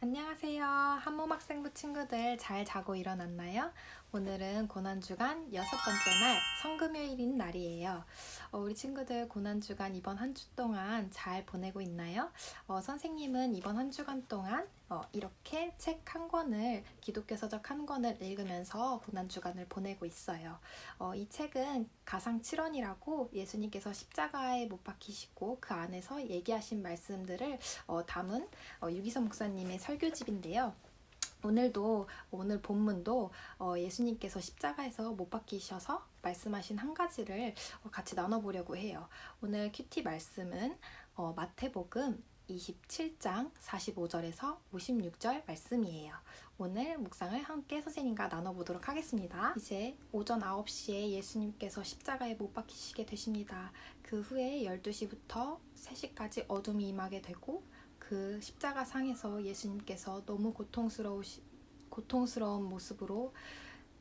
안녕하세요. 한몸 학생부 친구들 잘 자고 일어났나요? 오늘은 고난주간 여섯 번째 날, 성금요일인 날이에요. 어, 우리 친구들 고난주간 이번 한 주 동안 잘 보내고 있나요? 어, 선생님은 이번 한 주간 동안 어, 이렇게 책 한 권을, 기독교 서적 한 권을 읽으면서 고난주간을 보내고 있어요. 어, 이 책은 가상 7원이라고 예수님께서 십자가에 못 박히시고 그 안에서 얘기하신 말씀들을 어, 담은 어, 유기성 목사님의 설교집인데요. 오늘도 오늘 본문도 어, 예수님께서 십자가에서 못 박히셔서 말씀하신 한 가지를 어, 같이 나눠보려고 해요. 오늘 큐티 말씀은 어, 마태복음 27장 45절에서 56절 말씀이에요. 오늘 묵상을 함께 선생님과 나눠보도록 하겠습니다. 이제 오전 9시에 예수님께서 십자가에 못 박히시게 되십니다. 그 후에 12시부터 3시까지 어둠이 임하게 되고 그 십자가 상에서 예수님께서 너무 고통스러우시, 고통스러운 모습으로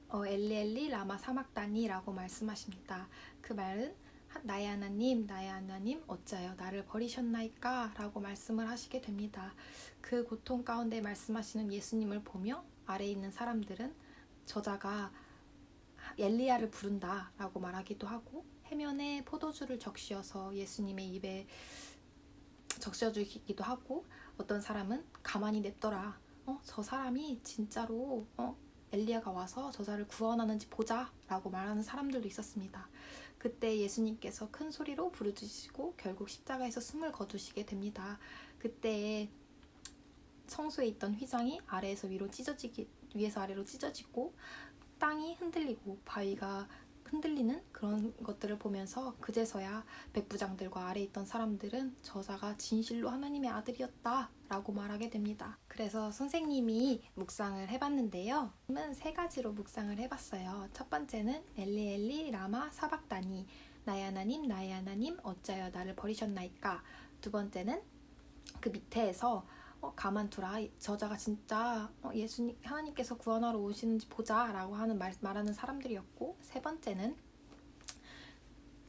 어, 엘리 엘리 라마 사막다니라고 말씀하십니다. 그 말은 나의 하나님, 나의 하나님, 어찌하여 나를 버리셨나이까? 라고 말씀을 하시게 됩니다. 그 고통 가운데 말씀하시는 예수님을 보며 아래에 있는 사람들은 저자가 엘리야를 부른다 라고 말하기도 하고 해면에 포도주를 적시어서 예수님의 입에 적셔주기도 하고 어떤 사람은 가만히 냅둬라. 어, 저 사람이 진짜로 어, 엘리야가 와서 저자를 구원하는지 보자 라고 말하는 사람들도 있었습니다. 그때 예수님께서 큰 소리로 부르짖으시고 결국 십자가에서 숨을 거두시게 됩니다. 그때 성소에 있던 휘장이 아래에서 위로 찢어지기 위에서 아래로 찢어지고 땅이 흔들리고 바위가 흔들리는 그런 것들을 보면서 그제서야 백부장들과 아래 있던 사람들은 저자가 진실로 하나님의 아들이었다 라고 말하게 됩니다. 그래서 선생님이 묵상을 해봤는데요. 세 가지로 묵상을 해봤어요. 첫 번째는 엘리 엘리 라마 사박다니 나의 하나님 나의 하나님 어찌하여 나를 버리셨나이까 두 번째는 그 밑에서 어, 가만두라 저자가 진짜 어, 예수님 하나님께서 구원하러 오시는지 보자라고 하는 말, 말하는 사람들이었고 세 번째는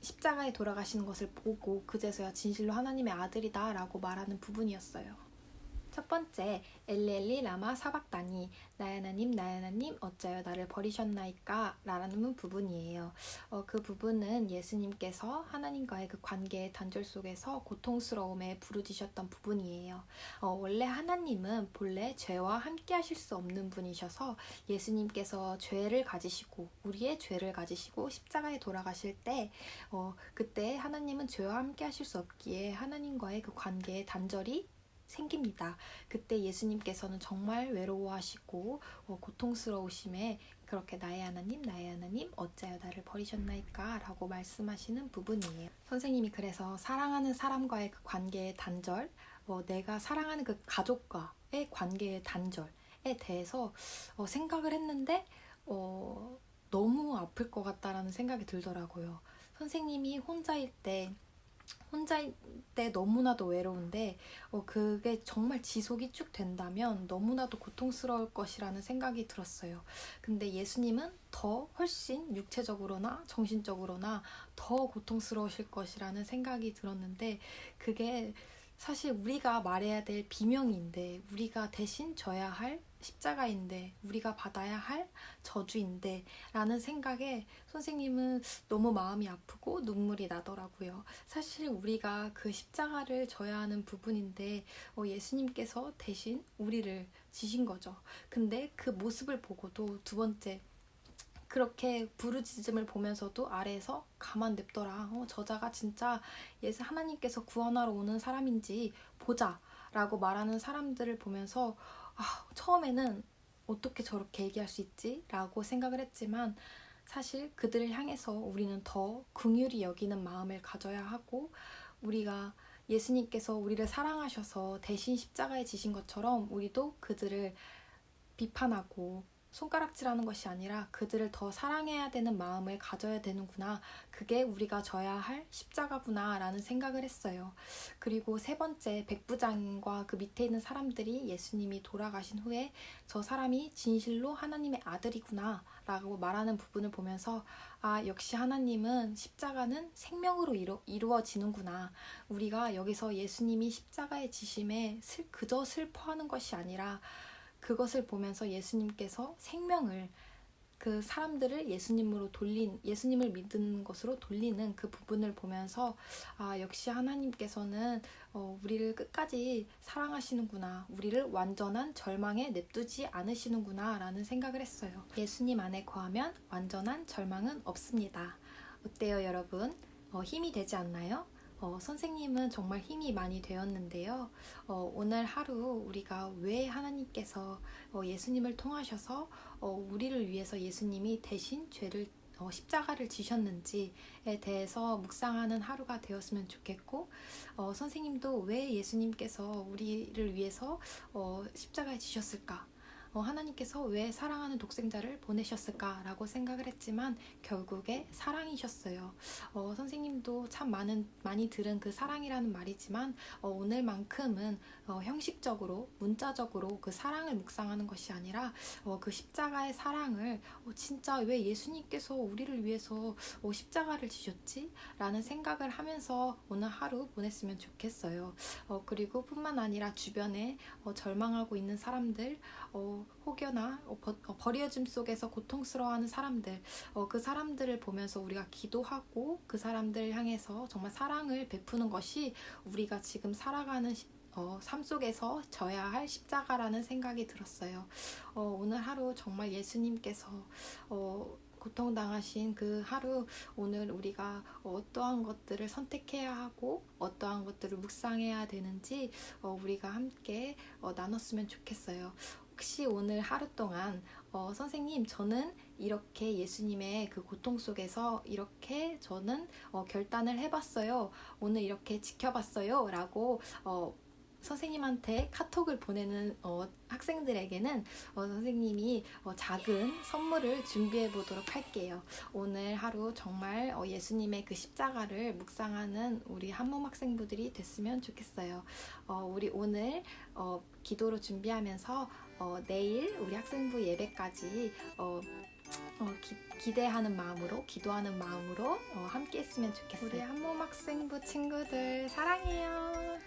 십자가에 돌아가시는 것을 보고 그제서야 진실로 하나님의 아들이다라고 말하는 부분이었어요. 첫 번째 엘리엘리 라마 사박다니 나의 하나님 어찌하여 나를 버리셨나이까 라는 부분이에요. 어, 그 부분은 예수님께서 하나님과의 그 관계의 단절 속에서 고통스러움에 부르짖으셨던 부분이에요. 어, 원래 하나님은 본래 죄와 함께 하실 수 없는 분이셔서 예수님께서 죄를 가지시고 우리의 죄를 가지시고 십자가에 돌아가실 때 어, 그때 하나님은 죄와 함께 하실 수 없기에 하나님과의 그 관계의 단절이 생깁니다. 그때 예수님께서는 정말 외로워하시고 어, 고통스러우심에 그렇게 나의 하나님, 나의 하나님, 어찌하여 나를 버리셨나이까? 라고 말씀하시는 부분이에요. 선생님이 그래서 사랑하는 사람과의 그 관계의 단절, 어, 내가 사랑하는 그 가족과의 관계의 단절에 대해서 어, 생각을 했는데, 어, 너무 아플 것 같다라는 생각이 들더라고요. 선생님이 혼자일 때 혼자일 때 너무나도 외로운데 어, 그게 정말 지속이 쭉 된다면 너무나도 고통스러울 것이라는 생각이 들었어요. 근데 예수님은 더 훨씬 육체적으로나 정신적으로나 더 고통스러우실 것이라는 생각이 들었는데 그게 사실 우리가 말해야 될 비명인데 우리가 대신 져야 할 십자가인데 우리가 받아야 할 저주인데 라는 생각에 선생님은 너무 마음이 아프고 눈물이 나더라고요. 사실 우리가 그 십자가를 져야 하는 부분인데 어, 예수님께서 대신 우리를 지신 거죠. 근데 그 모습을 보고도 두 번째 그렇게 부르짖음을 보면서도 아래에서 가만 냅둬라. 어, 저자가 진짜 예수 하나님께서 구원하러 오는 사람인지 보자. 라고 말하는 사람들을 보면서 아, 처음에는 어떻게 저렇게 얘기할 수 있지? 라고 생각을 했지만 사실 그들을 향해서 우리는 더 긍휼히 여기는 마음을 가져야 하고 우리가 예수님께서 우리를 사랑하셔서 대신 십자가에 지신 것처럼 우리도 그들을 비판하고 손가락질하는 것이 아니라 그들을 더 사랑해야 되는 마음을 가져야 되는구나. 그게 우리가 져야 할 십자가구나 라는 생각을 했어요. 그리고 세 번째 백부장과 그 밑에 있는 사람들이 예수님이 돌아가신 후에 저 사람이 진실로 하나님의 아들이구나 라고 말하는 부분을 보면서 아 역시 하나님은 십자가는 생명으로 이루, 이루어지는구나. 우리가 여기서 예수님이 십자가의 지심에 슬, 그저 슬퍼하는 것이 아니라 그것을 보면서 예수님께서 생명을 그 사람들을 예수님으로 돌린 예수님을 믿는 것으로 돌리는 그 부분을 보면서 아 역시 하나님께서는 어, 우리를 끝까지 사랑하시는구나. 우리를 완전한 절망에 냅두지 않으시는구나 라는 생각을 했어요. 예수님 안에 거하면 완전한 절망은 없습니다. 어때요 여러분? 어, 힘이 되지 않나요? 어, 선생님은 정말 힘이 많이 되었는데요. 어, 오늘 하루 우리가 왜 하나님께서 어, 예수님을 통하셔서 어, 우리를 위해서 예수님이 대신 죄를 어, 십자가를 지셨는지에 대해서 묵상하는 하루가 되었으면 좋겠고 어, 선생님도 왜 예수님께서 우리를 위해서 어, 십자가에 지셨을까? 어, 하나님께서 왜 사랑하는 독생자를 보내셨을까라고 생각을 했지만 결국에 사랑이셨어요. 어, 선생님도 참 많은 많이 들은 그 사랑이라는 말이지만 어, 오늘만큼은 어, 형식적으로 문자적으로 그 사랑을 묵상하는 것이 아니라 어, 그 십자가의 사랑을 어, 진짜 왜 예수님께서 우리를 위해서 어, 십자가를 지셨지? 라는 생각을 하면서 오늘 하루 보냈으면 좋겠어요. 어, 그리고 뿐만 아니라 주변에 어, 절망하고 있는 사람들 어, 혹여나 어, 버, 어, 버려짐 속에서 고통스러워하는 사람들 어, 그 사람들을 보면서 우리가 기도하고 그 사람들을 향해서 정말 사랑을 베푸는 것이 우리가 지금 살아가는 시- 어, 삶 속에서 져야 할 십자가라는 생각이 들었어요. 어, 오늘 하루 정말 예수님께서 어, 고통당하신 그 하루 오늘 우리가 어떠한 것들을 선택해야 하고 어떠한 것들을 묵상해야 되는지 어, 우리가 함께 어, 나눴으면 좋겠어요. 혹시 오늘 하루 동안 어, 선생님 저는 이렇게 예수님의 그 고통 속에서 이렇게 저는 어, 결단을 해봤어요. 오늘 이렇게 지켜봤어요. 라고 어, 선생님한테 카톡을 보내는 어, 학생들에게는 어, 선생님이 어, 작은 선물을 준비해 보도록 할게요. 오늘 하루 정말 어, 예수님의 그 십자가를 묵상하는 우리 한몸 학생부들이 됐으면 좋겠어요. 어, 우리 오늘 어, 기도로 준비하면서 어, 내일 우리 학생부 예배까지 어, 어, 기, 대하는 마음으로 기도하는 마음으로 어, 함께 했으면 좋겠어요. 우리 한몸 학생부 친구들 사랑해요.